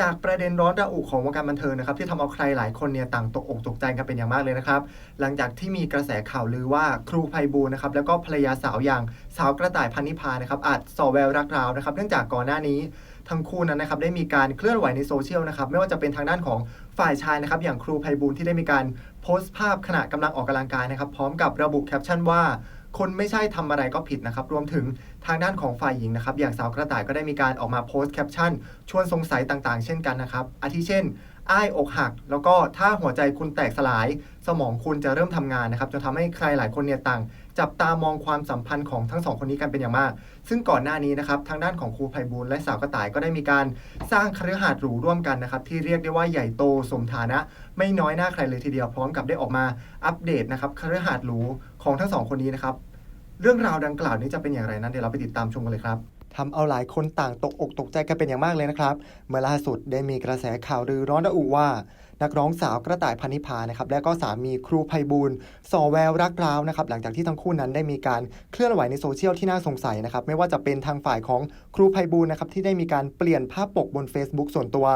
จากประเด็นร้อนระอุของวงการบันเทิงนะครับที่ทำเอาใครหลายคนเนี่ยต่างตกอกตกใจกันเป็นอย่างมากเลยนะครับ หลังจากที่มีกระแสข่าวลือว่าครูไพบูลนะครับแล้วก็ภรรยาสาวอย่างสาวกระต่ายพันนิพานะครับอาจส่อแววรักร้าวนะครับ เนื่องจากก่อนหน้านี้ทั้งคู่นั้นนะครับได้มีการเคลื่อนไหวในโซเชียลนะครับไม่ว่าจะเป็นทางด้านของฝ่ายชายนะครับอย่างครูไพบูลที่ได้มีการโพสต์ภาพขณะกำลังออกกำลังกายนะครับพร้อมกับระบุแคปชั่นว่า คนไม่ใช่ทำอะไรก็ผิดนะครับ รวมถึงทางด้านของฝ่ายหญิงนะครับ อย่างสาวกระต่ายก็ได้มีการออกมาโพสต์แคปชั่น ชวนสงสัยต่างๆ เช่นกันนะครับ อาทิเช่น อ้ายอกหัก แล้วก็ถ้าหัวใจคุณแตกสลาย สมองคุณจะเริ่มทำงานนะครับจนทำให้ใครหลายคนเนี่ยต่าง จับตามองความสัมพันธ์ของทั้งสองคนนี้กันเป็นอย่างมาก ซึ่งก่อนหน้านี้นะครับทางด้านของครูไพบูลและสาวกระต่ายก็ได้มีการสร้างคฤหาสน์หรูร่วมกันนะครับที่เรียกได้ว่าใหญ่โตสมฐานะ ไม่น้อยหน้าใครเลยทีเดียวพร้อมกับได้ออกมาอัปเดตนะครับคฤหาสน์หรูของทั้งสองคนนี้นะครับเรื่องราวดังกล่าวนี้จะเป็นอย่างไรนั้นเดี๋ยวเราไปติดตามชมกันเลยครับ ทำเอาหลายคนต่างตกอกตกใจกันเป็นอย่างมากเลยนะครับ เมื่อล่าสุดได้มีกระแสข่าวลือร้อนระอุว่า นักร้องสาวกระต่ายพันิพานะครับและก็สามีครูไพบูลสอแววรักร้าวนะครับหลังจากที่ทั้งคู่นั้นได้มีการเคลื่อนไหวในโซเชียลที่น่าสงสัยนะครับไม่ว่าจะเป็นทางฝ่ายของครูไพบูลนะครับที่ได้มีการเปลี่ยนภาพปกบน Facebook ส่วนตัว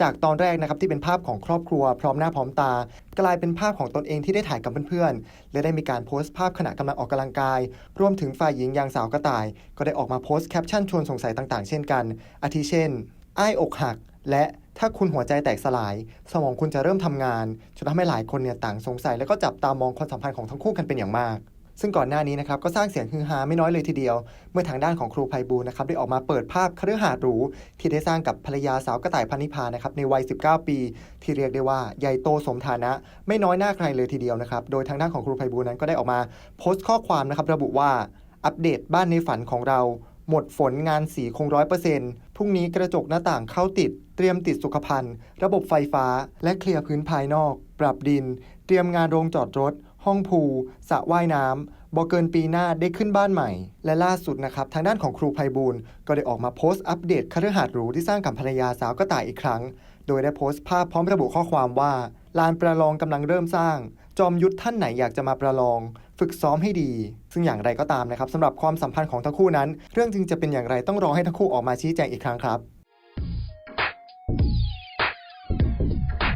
จากตอนแรกนะครับที่เป็นภาพของครอบครัว พร้อมหน้าพร้อมตา กลายเป็นภาพของตนเองที่ได้ถ่ายกับเพื่อนๆและได้มีการโพสต์ภาพขณะกำลังออกกำลังกาย รวมถึงฝ่ายหญิงอย่างสาวกระต่าย ก็ได้ออกมาโพสต์แคปชั่นชวนสงสัยต่างๆ เช่นกัน อาทิเช่น อ้ายอกหัก และ ถ้าคุณหัวใจแตกสลาย สมองคุณจะเริ่มทำงานจนทำให้หลายคนเนี่ยต่างสงสัย และก็จับตามองความสัมพันธ์ของทั้งคู่กันเป็นอย่างมาก ซึ่งก่อนหน้านี้นะครับก็สร้างเสียงฮือฮาไม่น้อยเลยทีเดียว เมื่อทางด้านของครูไพบูลนะครับได้ออกมาเปิดภาพคฤหาสน์หรูที่ได้สร้างกับภรรยาสาวกระต่ายพันิพานะครับในวัย 19 ปี ที่เรียกได้ว่าใหญ่โตสมฐานะ ไม่น้อยหน้าใครเลยทีเดียวนะครับโดยทางด้านของครูไพบูลนั้นก็ได้ออกมาโพสต์ข้อความนะครับระบุว่าอัปเดตบ้านในฝันของเรา หมดฝนงานสีคงร้อยเปอร์เซ็นต์พรุ่งนี้กระจกหน้าต่างเข้าติด เตรียมติดสุขภัณฑ์ ระบบไฟฟ้า และเคลียร์พื้นภายนอก ปรับดิน เตรียมงานโรงจอดรถ ห้องพูสระว่ายน้ำบอกเกินปีหน้าได้ขึ้นบ้านใหม่ และล่าสุดนะครับทางด้านของครูไพบูลก็ได้ออกมาโพสต์อัปเดตคฤหาสน์หรูที่สร้างกับภรรยาสาวกระต่ายอีกครั้ง โดยได้โพสต์ภาพพร้อมระบุข้อความว่าลานประลองกำลังเริ่มสร้าง จอมยุทธท่านไหนอยากจะมาประลอง ฝึกซ้อมให้ดี ซึ่งอย่างไรก็ตามนะครับสำหรับความสัมพันธ์ของทั้งคู่นั้น เรื่องจริงจะเป็นอย่างไรต้องรอให้ทั้งคู่ออกมาชี้แจงอีกครั้งครับ